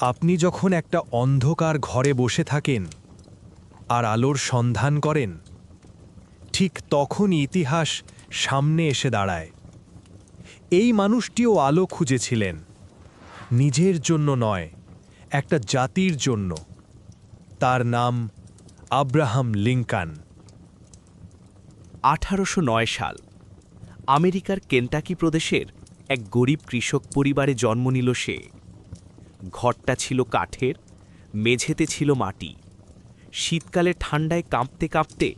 আপনি যখন একটা অন্ধকার ঘরে বসে থাকেন আর আলোর সন্ধান করেন, ঠিক তখন ইতিহাস সামনে এসে দাঁড়ায়। এই মানুষটিও আলো খুঁজেছিলেন, নিজের জন্য নয়, একটা জাতির জন্য। তার নাম আব্রাহাম লিঙ্কান। আঠারোশো নয় সাল, আমেরিকার কেন্টাকি প্রদেশের এক গরিব কৃষক পরিবারে জন্ম নিল সে। ঘরটা ছিল কাঠের, মেঝেতে ছিল মাটি। শীতকালে ঠান্ডায় কাঁপতে কাঁপতে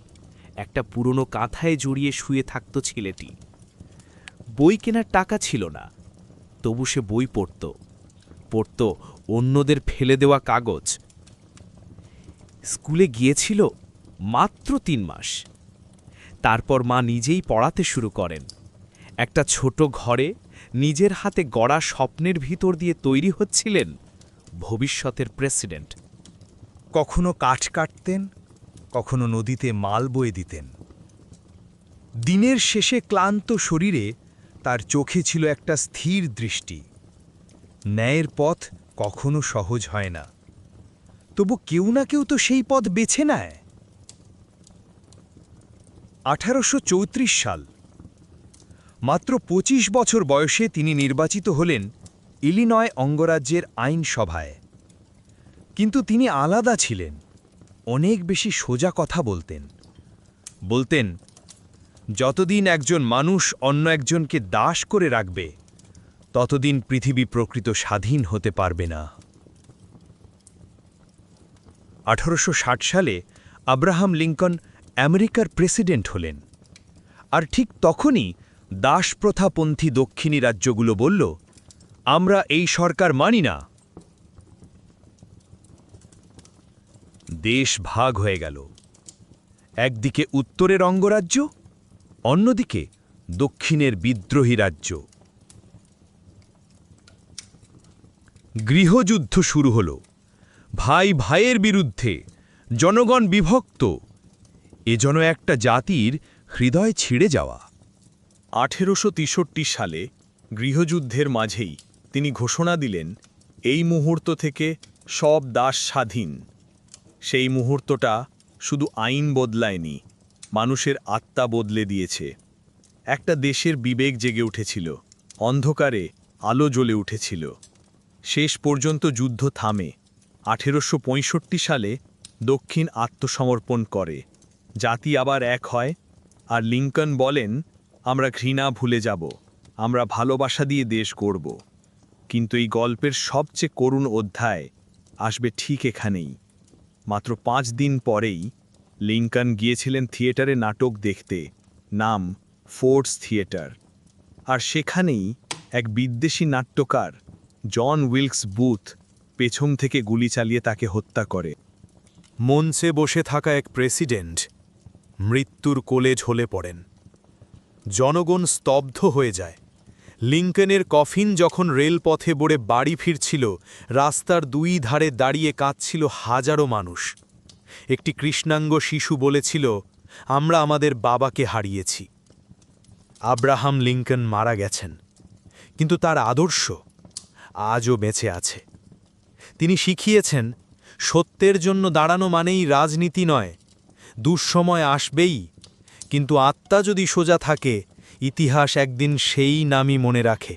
একটা পুরনো কাঁথায় জড়িয়ে শুয়ে থাকত ছেলেটি। বই কেনার টাকা ছিল না, তবু সে বই পড়ত। পড়ত অন্যদের ফেলে দেওয়া কাগজ। স্কুলে গিয়েছিল মাত্র তিন মাস। তারপর মা নিজেই পড়াতে শুরু করেন। একটা ছোট ঘরে নিজের হাতে গড়া স্বপ্নের ভিতর দিয়ে তৈরি হচ্ছিলেন ভবিষ্যতের প্রেসিডেন্ট। কখনো কাঠ কাটতেন, কখনো নদীতে মাল বয়ে দিতেন। দিনের শেষে ক্লান্ত শরীরে তার চোখে ছিল একটা স্থির দৃষ্টি। ন্যায়ের পথ কখনো সহজ হয় না। তবু কেউ না কেউ তো সেই পথ বেছে নেয়। আঠারোশো চৌত্রিশ সাল মাত্র ২৫ বছর বয়সে তিনি নির্বাচিত হলেন ইলিনয় অঙ্গরাজ্যের আইনসভায়। কিন্তু তিনি আলাদা ছিলেন, অনেক বেশি সোজা কথা বলতেন। বলতেন, যতদিন একজন মানুষ অন্য একজনকে দাস করে রাখবে, ততদিন পৃথিবী প্রকৃত স্বাধীন হতে পারবে না। আঠারোশো ষাট সালে আব্রাহাম লিঙ্কন আমেরিকার প্রেসিডেন্ট হলেন। আর ঠিক তখনই দাসপ্রথাপন্থী দক্ষিণী রাজ্যগুলো বলল, আমরা এই সরকার মানি না। দেশ ভাগ হয়ে গেল। একদিকে উত্তরের অঙ্গরাজ্য অন্যদিকে দক্ষিণের বিদ্রোহী রাজ্য। গৃহযুদ্ধ শুরু হল। ভাই ভাইয়ের বিরুদ্ধে জনগণ বিভক্ত। এ যেন একটা জাতির হৃদয় ছিঁড়ে যাওয়া। আঠেরোশো সালে গৃহযুদ্ধের মাঝেই তিনি ঘোষণা দিলেন, এই মুহূর্ত থেকে সব দাস স্বাধীন। সেই মুহূর্তটা শুধু আইন বদলায়নি, মানুষের আত্মা বদলে দিয়েছে। একটা দেশের বিবেক জেগে উঠেছিল, অন্ধকারে আলো জ্বলে উঠেছিল। শেষ পর্যন্ত যুদ্ধ থামে। আঠেরোশো পঁয়ষট্টি সালে দক্ষিণ আত্মসমর্পণ করে। জাতি আবার এক হয়, আর লিঙ্কন বলেন আমরা ঘৃণা ভুলে যাব, আমরা ভালোবাসা দিয়ে দেশ গড়ব। কিন্তু এই গল্পের সবচেয়ে করুণ অধ্যায় আসবে ঠিক এখানেই। মাত্র পাঁচ দিন পরেই লিঙ্কন গিয়েছিলেন থিয়েটারে নাটক দেখতে, নাম ফোর্টস থিয়েটার। আর সেখানেই এক বিদ্বেষী নাট্যকার, জন উইলকস বুথ, পেছন থেকে গুলি চালিয়ে তাকে হত্যা করে। মঞ্চে বসে থাকা এক প্রেসিডেন্ট মৃত্যুর কোলে ঝলে পড়েন। জনগণ স্তব্ধ হয়ে যায়। লিঙ্কনের কফিন যখন রেলপথে বড়ে বাড়ি ফিরছিল, রাস্তার দুই ধারে দাঁড়িয়ে কাঁদছিল হাজারো মানুষ। একটি কৃষ্ণাঙ্গ শিশু বলেছিল, আমরা আমাদের বাবাকে হারিয়েছি। আব্রাহাম লিঙ্কন মারা গেছেন। কিন্তু তার আদর্শ আজও বেঁচে আছে। তিনি শিখিয়েছেন, সত্যের জন্য দাঁড়ানো মানেই রাজনীতি নয়, দুঃসময় আসবেই কিন্তু আত্মা যদি সোজা থাকে, ইতিহাস একদিন সেই নামই মনে রাখে।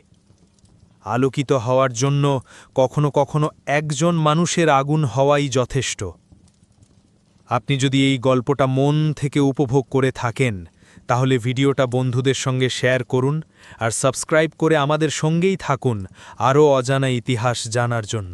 আলোকিত হওয়ার জন্য কখনো কখনো একজন মানুষের আগুন হওয়াই যথেষ্ট। আপনি যদি এই গল্পটা মন থেকে উপভোগ করে থাকেন, তাহলে ভিডিওটা বন্ধুদের সঙ্গে শেয়ার করুন আর সাবস্ক্রাইব করে আমাদের সঙ্গেই থাকুন আরও অজানা ইতিহাস জানার জন্য।